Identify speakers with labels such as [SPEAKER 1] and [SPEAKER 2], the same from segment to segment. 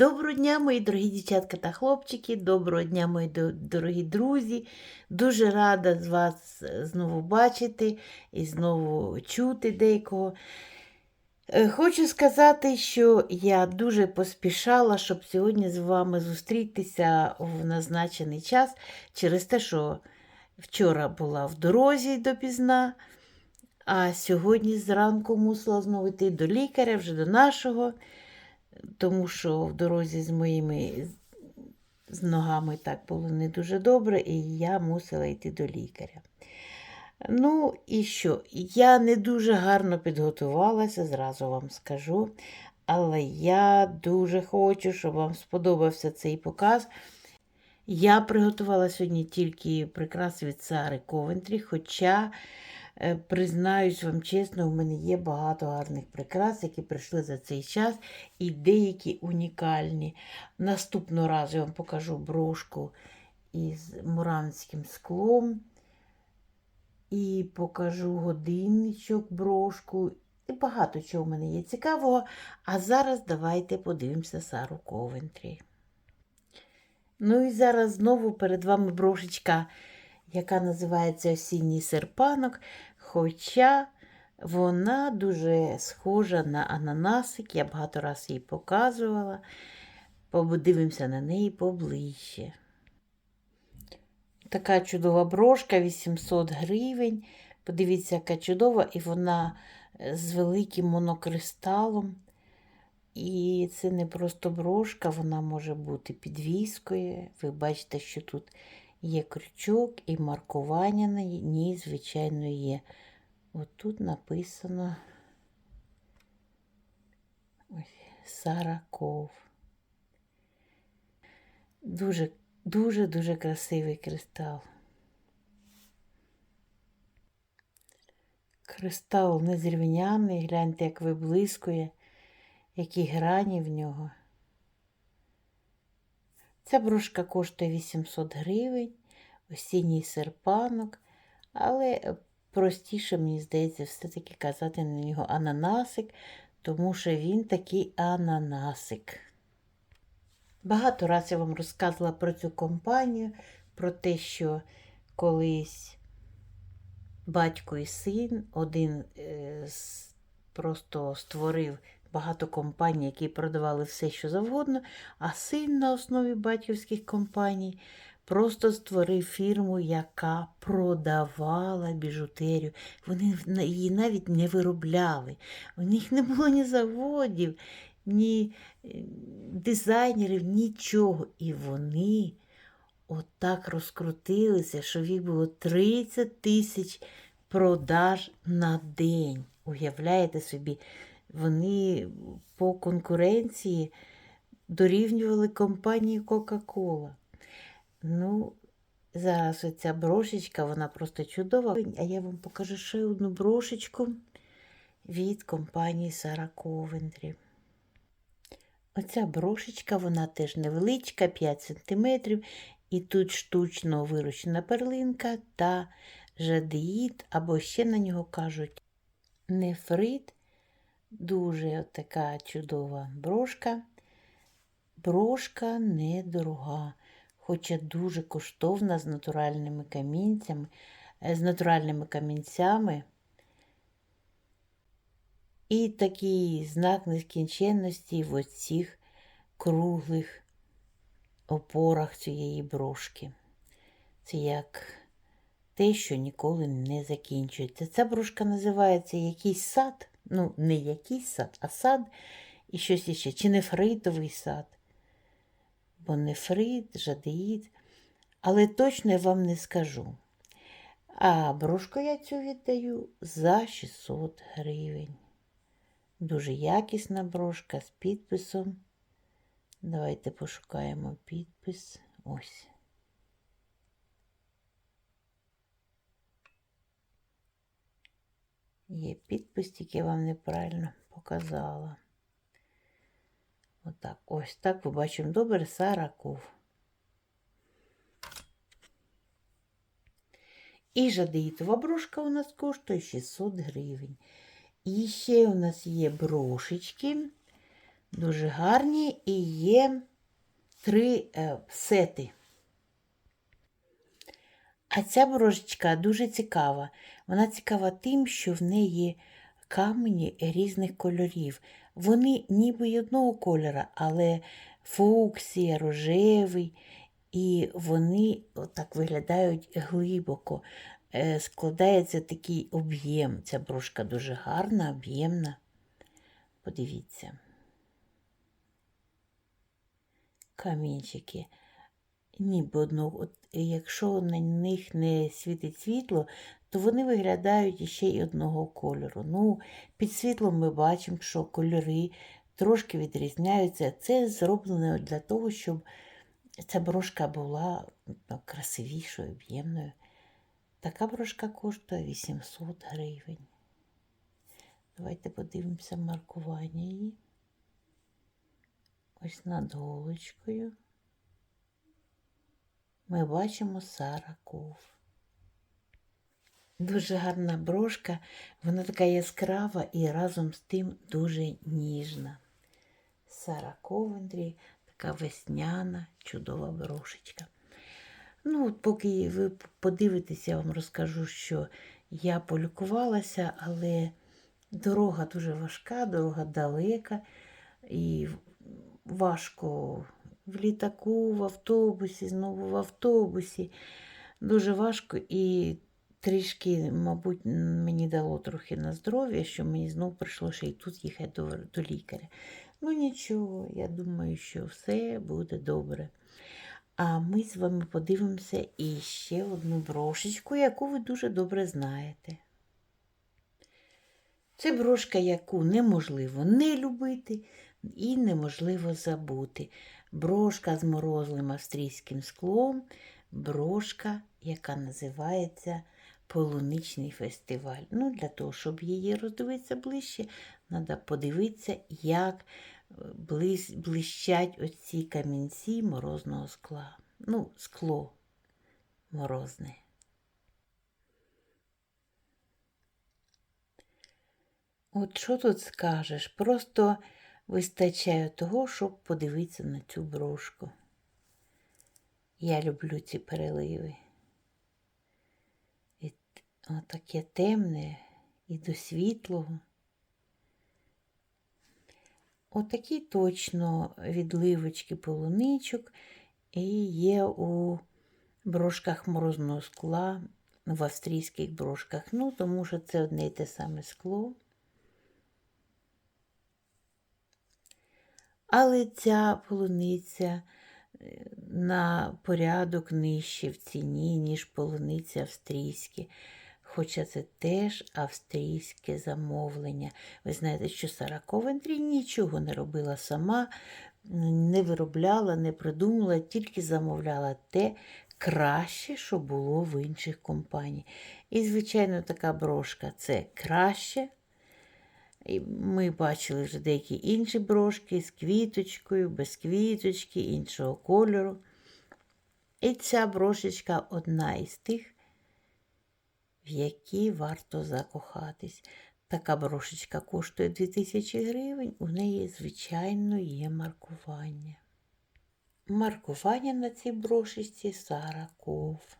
[SPEAKER 1] Доброго дня, мої дорогі дівчатка та хлопчики. Доброго дня, мої дорогі друзі. Дуже рада з вас е, знову бачити і знову чути деякого. Е, Хочу сказати, що я дуже поспішала, щоб сьогодні з вами зустрітися в назначений час через те, що вчора була в дорозі допізна, а сьогодні зранку мусила знову йти до лікаря, вже до нашого тому що в дорозі з моїми з- ногами так було не дуже добре, і я мусила йти до лікаря. Ну і що? Я не дуже гарно підготувалася, зразу вам скажу. Але я дуже хочу, щоб вам сподобався цей показ. Я приготувала сьогодні тільки прикраси від Сари Ковентрі, хоча, признаюсь вам чесно, у мене є багато гарних прикрас, які прийшли за цей час, і деякі унікальні. Наступного разу я вам покажу брошку із муранським склом. І покажу годинничок, брошку. І багато чого в мене є цікавого. А зараз давайте подивимося Сару Ковентрі. Ну і зараз знову перед вами брошечка, яка називається Осінній серпанок. Хоча вона дуже схожа на ананасик, я багато раз її показувала. Подивимося на неї поближче. Така чудова брошка 800 гривень. Подивіться, яка чудова, і вона е, з великим монокристалом. І це не просто брошка, вона може бути підвіскою. Ви бачите, що тут є крючок і маркування на ній, звичайно, є. От тут написано Сараков. Дуже, дуже, дуже красивий кристал. Кристал незрівняний, гляньте, як виблискує які грані в нього. Ця брошка коштує 800 гривень, осінній серпанок, але простіше, мені здається, все-таки казати на нього ананасик, тому що він такий ананасик. Багато разів я вам розказувала про цю компанію, про те, що колись батько і син один е, просто створив багато компаній, які продавали все, що завгодно, а син на основі батьківських компаній просто створив фірму, яка продавала біжутерію. Вони її навіть не виробляли. У них не було ні заводів, ні е, дизайнерів, нічого. І вони отак розкрутилися, що їх було 30 тисяч продаж на день. Уявляєте собі, вони по конкуренції дорівнювали компанії Coca-Cola. Ну, зараз оця брошечка, вона просто чудова. А я вам покажу ще одну брошечку від компанії Сара Ковендрі. Оця брошечка, вона теж невеличка, 5 см, і тут штучно вирощена перлинка та жадеїд, або ще на нього кажуть нефрит. Дуже така чудова брошка. Брошка недорога, хоча дуже коштовна з натуральними камінцями, е, з натуральними камінцями. І такий знак нескінченності в оцих круглих опорах цієї брошки. Це як те, що ніколи не закінчується. Ця брошка називається якийсь сад. Ну, не якийсь сад, а сад і щось іще. Чи нефритовий сад. Бо нефрит, жадеїд. Але точно я вам не скажу. А брошку я цю віддаю за 600 гривень. Дуже якісна брошка з підписом. Давайте пошукаємо підпис. Ось. Є підпис, тільки я вам неправильно показала. Отак. Ось так ми бачимо добре Сараков. І жадеїтова брошка у нас коштує 600 гривень. І ще у нас є брошечки Дуже гарні і є три е, сети. А ця брошечка дуже цікава. Вона цікава тим, що в неї камені різних кольорів. Вони ніби одного кольора, але фуксія, рожевий, і вони так виглядають глибоко. Е, Складається такий об'єм. Ця брошка дуже гарна, об'ємна. Подивіться. Камінчики ніби одного. Якщо на них не світить світло, то вони виглядають іще й одного кольору. Ну, під світлом ми бачимо, що кольори трошки відрізняються. Це зроблено для того, щоб ця брошка була ну, красивішою, об'ємною. Така брошка коштує 800 гривень. Давайте подивимося маркування її. Ось над голочкою ми бачимо Сараков. Дуже гарна брошка, вона така яскрава і разом з тим дуже ніжна. Сара Ковендрі, така весняна, чудова брошечка. Ну, от поки ви подивитеся, я вам розкажу, що я полікувалася, але дорога дуже важка, дорога далека, і важко в літаку, в автобусі, знову в автобусі. Дуже важко і трішки, мабуть, мені дало трохи на здоров'я, що мені знову прийшлося і тут їхати до, до лікаря. Ну нічого, я думаю, що все буде добре. А ми з вами подивимося і ще одну брошечку, яку ви дуже добре знаєте. Це брошка, яку неможливо не любити і неможливо забути. Брошка з морозливим австрійським склом, брошка, яка називається Полуничний фестиваль. Ну, Для того, щоб її роздивитися ближче, треба подивитися, як блищ, блищать оці камінці морозного скла. Ну, скло морозне. От що тут скажеш? Просто вистачає того, щоб подивитися на цю брошку. Я люблю ці переливи. І таке темне і до світлого. Отакі точно відливочки полуничок і є у брошках морозного скла, в австрійських брошках. Ну, тому що це одне й те саме скло. Але ця полуниця е, на порядок нижче в ціні, ніж полуниця австрійські. Хоча це теж австрійське замовлення. Ви знаєте, що Сара Ковентрі нічого не робила сама, не виробляла, не придумала, тільки замовляла те краще, що було в інших компаній. І, звичайно, така брошка це краще. Ми бачили вже деякі інші брошки з квіточкою, без квіточки, іншого кольору. І ця брошечка одна із тих, в які варто закохатись. Така брошечка коштує 2000 гривень, у неї, звичайно, є маркування. Маркування на цій брошечці Сараков.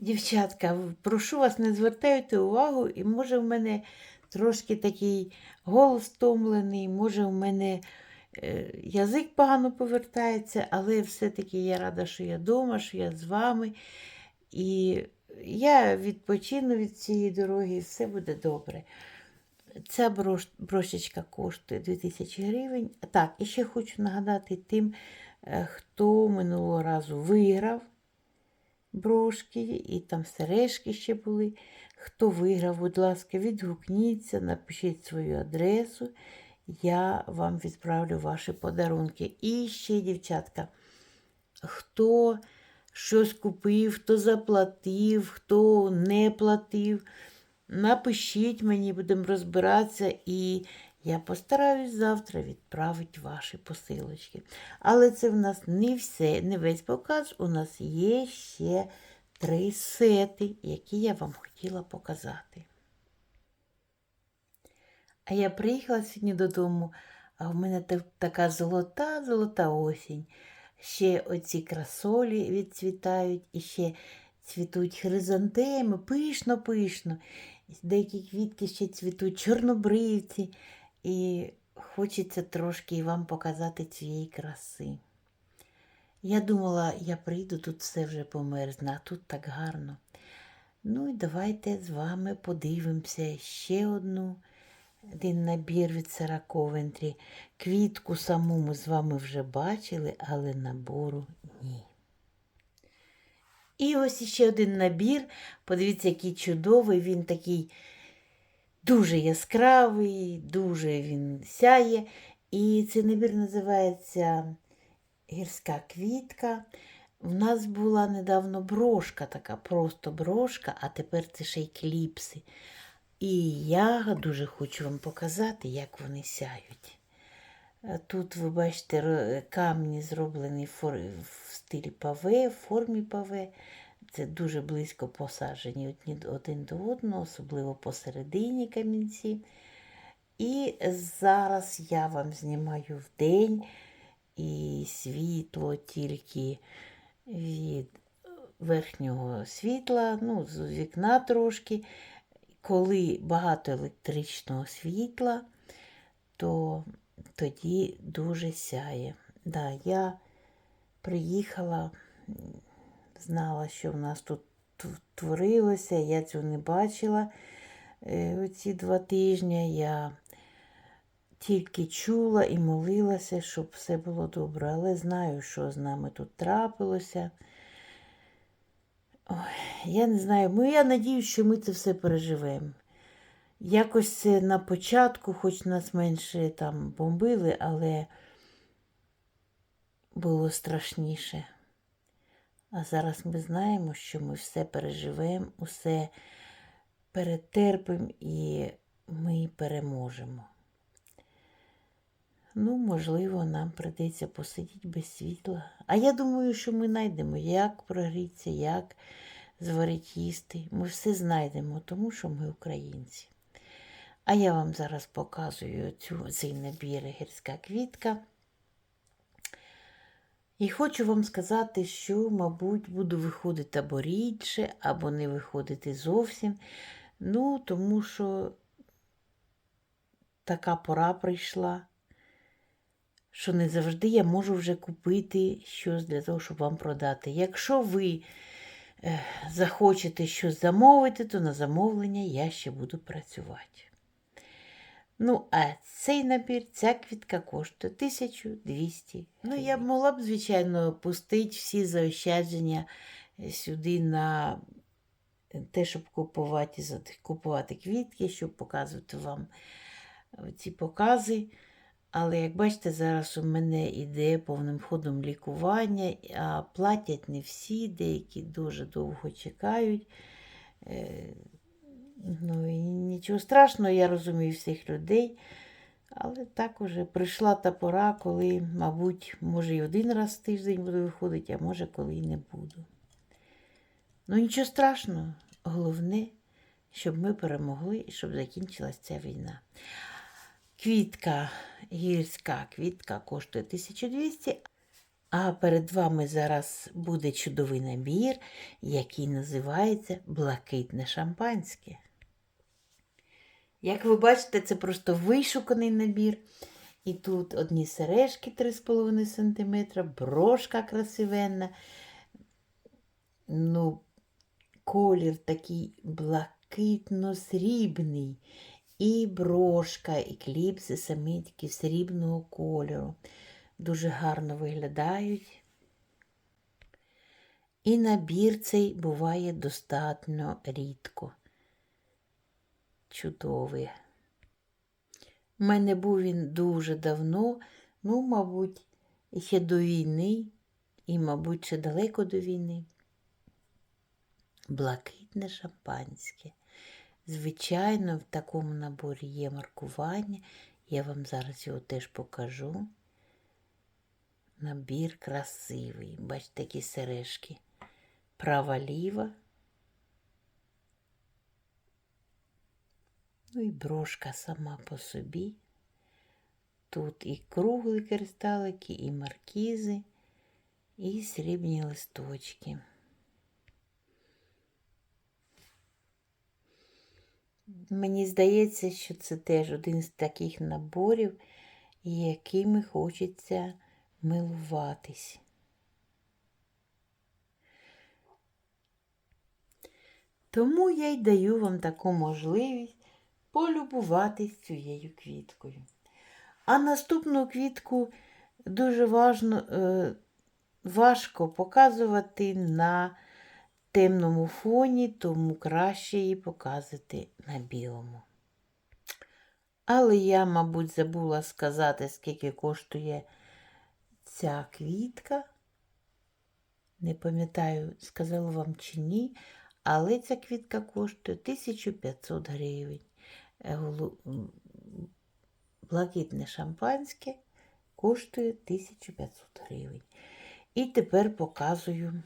[SPEAKER 1] Дівчатка, прошу вас, не звертайте увагу, і може в мене трошки такий голос втомлений, може в мене е, язик погано повертається, але все-таки я рада, що я вдома, що я з вами. І я відпочину від цієї дороги, і все буде добре. Ця брош, брошечка коштує 2000 гривень. Так, і ще хочу нагадати тим, е, хто минулого разу виграв брошки, і там сережки ще були. Хто виграв, будь ласка, відгукніться, напишіть свою адресу, я вам відправлю ваші подарунки. І ще, дівчатка, хто щось купив, хто заплатив, хто не платив, напишіть мені, будемо розбиратися, і я постараюсь завтра відправити ваші посилочки. Але це в нас не все, не весь показ. У нас є ще три сети, які я вам хотіла показати. А я приїхала сьогодні додому, а в мене така золота, золота осінь. Ще оці красолі відцвітають, і ще цвітуть хризантеми, пишно, пишно. Деякі квітки ще цвітуть чорнобривці. І хочеться трошки вам показати цієї краси. Я думала, я прийду, тут все вже померзне, а тут так гарно. Ну і давайте з вами подивимося ще одну. Один набір від Сара Ковентрі. Квітку саму ми з вами вже бачили, але набору ні. І ось ще один набір. Подивіться, який чудовий. Він такий дуже яскравий, дуже він сяє. І цей набір називається Гірська квітка. В нас була недавно брошка така, просто брошка, а тепер це ще й кліпси. І я дуже хочу вам показати, як вони сяють. Е, Тут, ви бачите, камні зроблені в стилі паве, в формі паве. Це дуже близько посаджені один до одного, особливо посередині камінці. І зараз я вам знімаю вдень і світло тільки від верхнього світла, ну, з вікна трошки. Коли багато електричного світла, то тоді дуже сяє. Да, я приїхала, знала, що в нас тут творилося, я цього не бачила е, оці два тижні. Я тільки чула і молилася, щоб все було добре, але знаю, що з нами тут трапилося. Ой, я не знаю, ну я надіюсь, що ми це все переживемо. Якось це на початку, хоч нас менше там бомбили, але було страшніше. А зараз ми знаємо, що ми все переживемо, усе перетерпимо і ми переможемо. Ну, можливо, нам прийдеться посидіти без світла. А я думаю, що ми знайдемо, як прогрітися, як зварити їсти. Ми все знайдемо, тому що ми українці. А я вам зараз показую цю, цей набір гірська квітка. І хочу вам сказати, що, мабуть, буду виходити або рідше, або не виходити зовсім. Ну, тому що така пора прийшла, що не завжди я можу вже купити щось для того, щоб вам продати. Якщо ви захочете щось замовити, то на замовлення я ще буду працювати. Ну, а цей набір, ця квітка коштує 1200. Ну, я б могла б, звичайно, пустити всі заощадження е, сюди на те, щоб купувати, купувати квітки, щоб показувати вам е, ці покази. Але як бачите, зараз у мене іде повним ходом лікування, а платять не всі, деякі дуже довго чекають. Ну і нічого страшного, я розумію всіх людей. Але так уже прийшла та пора, коли, мабуть, може і один раз в тиждень буду виходити, а може, коли і не буду. Ну нічого страшного. Головне, щоб ми перемогли і щоб закінчилась ця війна. Квітка, гірська квітка коштує 1200, а перед вами зараз буде чудовий набір, який називається Блакитне шампанське. Як ви бачите, це просто вишуканий набір. І тут одні сережки 3,5 см, брошка красивенна. Ну, колір такий блакитно-срібний. І брошка, і кліпси самі такі срібного кольору. Дуже гарно виглядають. І набір цей буває достатньо рідко. Чудовий. У мене був він дуже давно, ну, мабуть, ще до війни, і, мабуть, ще далеко до війни. Блакитне шампанське. Звичайно, в такому наборі є маркування. Я вам зараз його теж покажу. Набір красивий. Бачите, такі сережки. Права Ну і брошка сама по собі. Тут і круглі кристалики, і маркізи, і срібні листочки. Мені здається, що це теж один з таких наборів, якими хочеться милуватись. Тому я й даю вам таку можливість полюбуватись цією квіткою. А наступну квітку дуже важно, е, важко показувати на темному фоні, тому краще її показувати на білому. Але я, мабуть, забула сказати, скільки коштує ця квітка. Не пам'ятаю, сказала вам чи ні, але ця квітка коштує 1500 гривень. Е, Блакитне шампанське коштує 1500 гривень. І тепер показую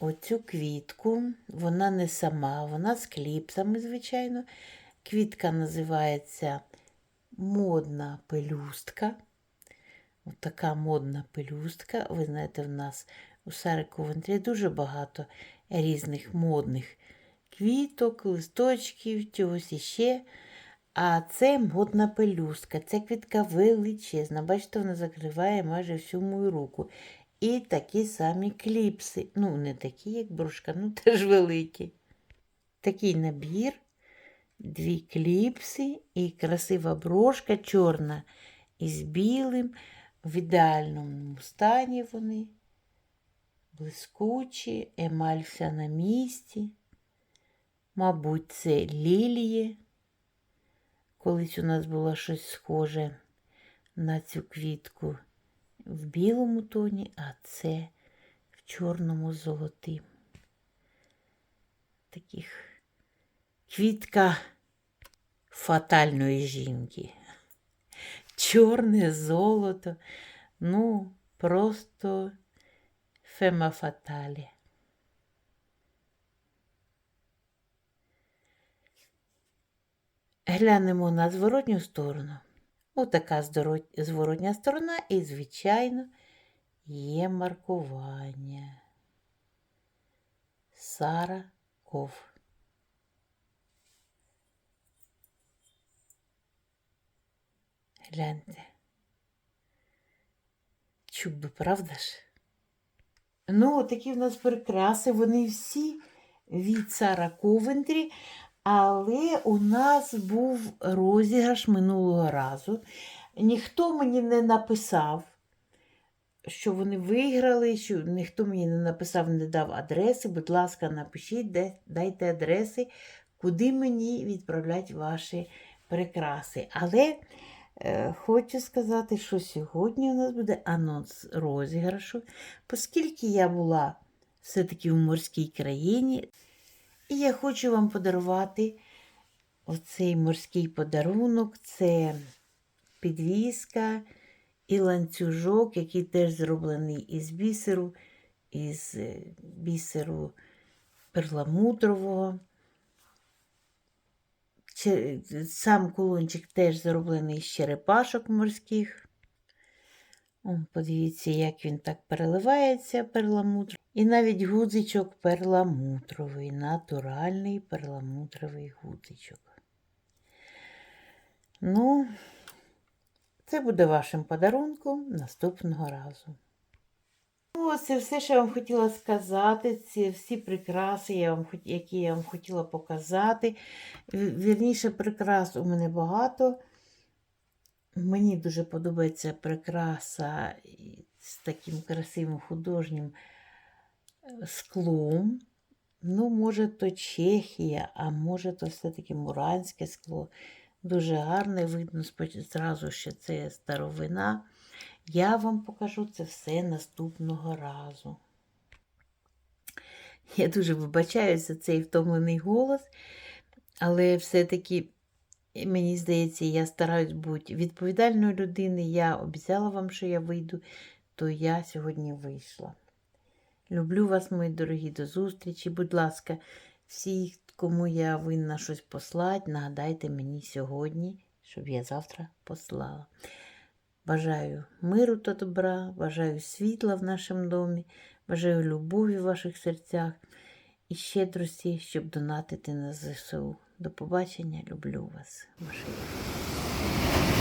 [SPEAKER 1] оцю квітку. Вона не сама, вона з кліпсами, звичайно. Квітка називається модна пелюстка. Ось така модна пелюстка. Ви знаєте, в нас у Сариковентрі дуже багато різних модних квіток, листочків, чогось іще. А це модна пелюстка. Ця квітка величезна. Бачите, вона закриває майже всю мою руку. І такі самі кліпси. Ну, не такі, як брошка, ну теж великі. Такий набір, дві кліпси і красива брошка чорна із білим. В ідеальному стані вони. Блискучі, емаль вся на місці. Мабуть, це лілії. Колись у нас було щось схоже на цю квітку в білому тоні, а це в чорному золотим. Таких квітка фатальної жінки. Чорне золото. Ну, просто фема фаталі. Глянемо на зворотню сторону. Отака зворотня сторона і, звичайно, є маркування. Сара Ков. Гляньте. Чудо, правда ж? Ну, такі в нас прикраси, вони всі від Сара Ковентрі, але у нас був розіграш минулого разу. Ніхто мені не написав, що вони виграли, що ніхто мені не написав, не дав адреси. Будь ласка, напишіть, де, дайте адреси, куди мені відправлять ваші прикраси. Але е, хочу сказати, що сьогодні у нас буде анонс розіграшу, оскільки я була все-таки в морській країні. І я хочу вам подарувати оцей морський подарунок. Це підвіска і ланцюжок, який теж зроблений із бісеру, із е, бісеру перламутрового. Сам кулончик теж зроблений з черепашок морських. Подивіться, як він так переливається перламутр. І навіть гудзичок перламутровий, натуральний перламутровий гудзичок. Ну, це буде вашим подарунком наступного разу. Ну, ось це все, що я вам хотіла сказати. Ці всі прикраси, я вам, які я вам хотіла показати. Вірніше, прикрас у мене багато. Мені дуже подобається прикраса з таким красивим художнім е, склом. Ну, може, то Чехія, а може, то все-таки муранське скло. Дуже гарне, видно зразу, що це старовина. Я вам покажу це все наступного разу. Я дуже вибачаюся цей втомлений голос, але все-таки, мені здається, я стараюсь бути відповідальною людиною. Я обіцяла вам, що я вийду, то я сьогодні вийшла. Люблю вас, мої дорогі, до зустрічі. Будь ласка, всі, кому я винна щось послати, нагадайте мені сьогодні, щоб я завтра послала. Бажаю миру та добра, бажаю світла в нашому домі, бажаю любові в ваших серцях і щедрості, щоб донатити на ЗСУ. До побачення, люблю вас, Машина.